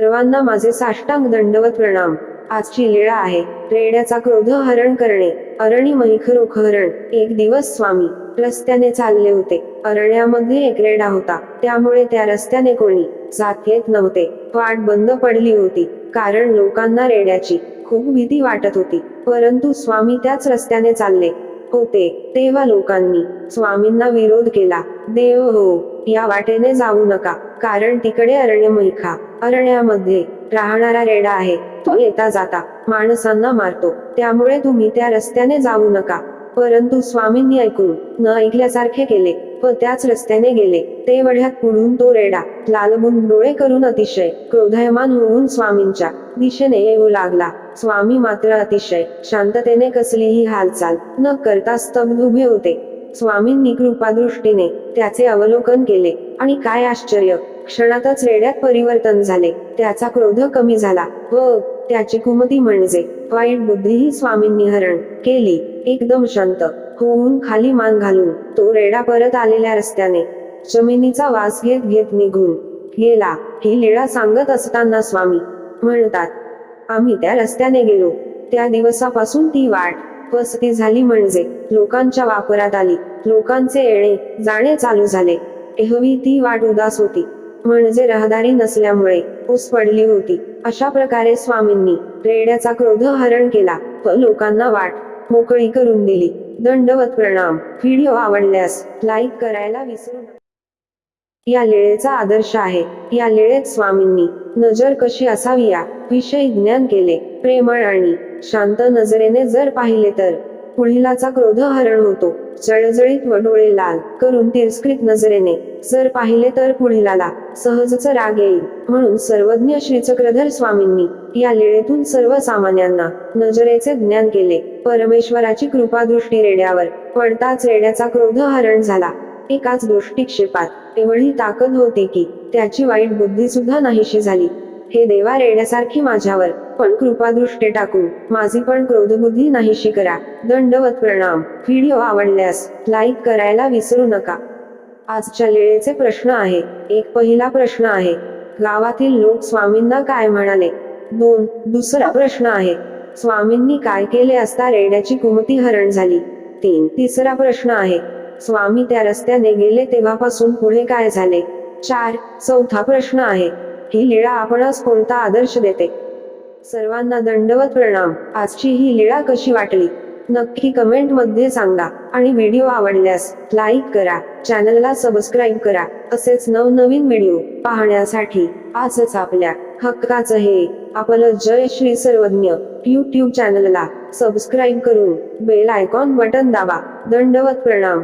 सर्वांना माझे साष्टांग दंडवत प्रणाम. आजची लीळा आहे. रेड्याचा क्रोध हरण करणे. अरणी महिखरोख हरण. एक दिवस स्वामी. रस्त्याने चालले होते. अरण्यामध्ये एक रेडा होता. त्यामुळे त्या रस्त्याने कोणी जात येत नव्हते. वाट बंद पडली होती. कारण लोकांना रेड्याची खूप भीती वाटत होती. परंतु स्वामी त्याच रस्त्याने चालले. होते तेव्हा लोकांनी स्वामींना विरोध केला. देव हो या वाटेने जाऊ नका कारण तिकडे अरण्य मैखा अरण्यामध्ये राहणारा रेडा आहे तो येता जाता माणसांना मारतो त्यामुळे तुम्ही त्या रस्त्याने जाऊ नका. परंतु स्वामींनी ऐकून न ऐकल्यासारखे केले व त्याच रस्त्याने गेले. ते वढ्यात पुढून तो रेडा लालबून डोळे करून अतिशय क्रोधयमान होऊन स्वामींच्या दिशेने येऊ लागला. स्वामी मात्र अतिशय शांततेने कसलीही हालचाल न करता स्तब्ध उभे होते. स्वामींनी कृपादृष्टीने त्याचे अवलोकन केले आणि काय आश्चर्य क्षणातच रेड्यात परिवर्तन झाले. त्याचा क्रोध कमी झाला व त्याची कुमती म्हणजे वाईट बुद्धीही स्वामींनी हरण केली. एकदम शांत होऊन खाली मान घालून तो रेडा परत आलेल्या रस्त्याने जमिनीचा वास घेत घेत निघून गेला. ही लीळा सांगत असताना स्वामी म्हणतात आम्ही त्या रस्त्याने गेलो. त्या दिवसापासून ती वाट पसती झाली म्हणजे लोकांच्या वापरात आली. लोकांचे येणे जाणे चालू झाले. एहवी ती वाट उदास होती. म्हणजे रहदारी नसल्यामुळे ऊस पडली होती. अशा प्रकारे स्वामींनी रेड्याचा क्रोध हरण केला व लोकांना वाट मोकळी करून दिली. दंडवत प्रणाम. व्हिडिओ आवडल्यास लाईक करायला विसरू नका. या लेळेचा आदर्श आहे. या लेळेत स्वामींनी नजर कशी असावी या विषयी ज्ञान केले. प्रेमळ आणि शांत नजरेने जर पाहिले तर पुढीलाचा क्रोध हरण होतो. जळजळीत व डोळे लाल करून तिरस्कृत नजरेने जर पाहिले तर पुढीलाला सहजच राग येईल. म्हणून सर्वज्ञ श्री चक्रधर स्वामींनी या लेळेतून सर्वसामान्यांना नजरेचे ज्ञान केले. परमेश्वराची कृपा दृष्टी रेड्यावर पडताच रेड्याचा क्रोध हरण झाला. एकाच दृष्टिक्षेपात एवढी ताकद होती की त्याची वाईट बुद्धी सुद्धा नाहीशी झाली. हे देवा रेड्यासारखी माझ्यावर पण कृपादृष्टी टाकू माझी पण क्रोधबुद्धी नाहीशी करा. दंडवत प्रणाम. व्हिडिओ आवडल्यास लाईक करायला विसरू नका. आजच्या लेळेचे प्रश्न आहे. एक पहिला प्रश्न आहे. गावातील लोक स्वामींना काय म्हणाले? दोन. दुसरा प्रश्न आहे. स्वामींनी काय केले असता रेड्याची कुमती हरण झाली? तीन. तिसरा प्रश्न आहे. स्वामी त्या रस्त्याने गेले तेव्हापासून पुढे काय झाले? चार चौथा प्रश्न आहे. ही लीळा आपणास कोणता आदर्श देते? सर्वांना दंडवत प्रणाम. आजची ही लीळा कशी वाटली? नक्की कमेंटमध्ये सांगा. आणि व्हिडिओ आवडल्यास लाईक करा. चॅनलला सबस्क्राईब करा. असेच नवनवीन व्हिडिओ पाहण्यासाठी आजच आपल्या हक्काचं हे आपलं जय श्री सर्वज्ञ युट्यूब चॅनलला सबस्क्राईब करून बेल आयकॉन बटन दाबा. दंडवत प्रणाम.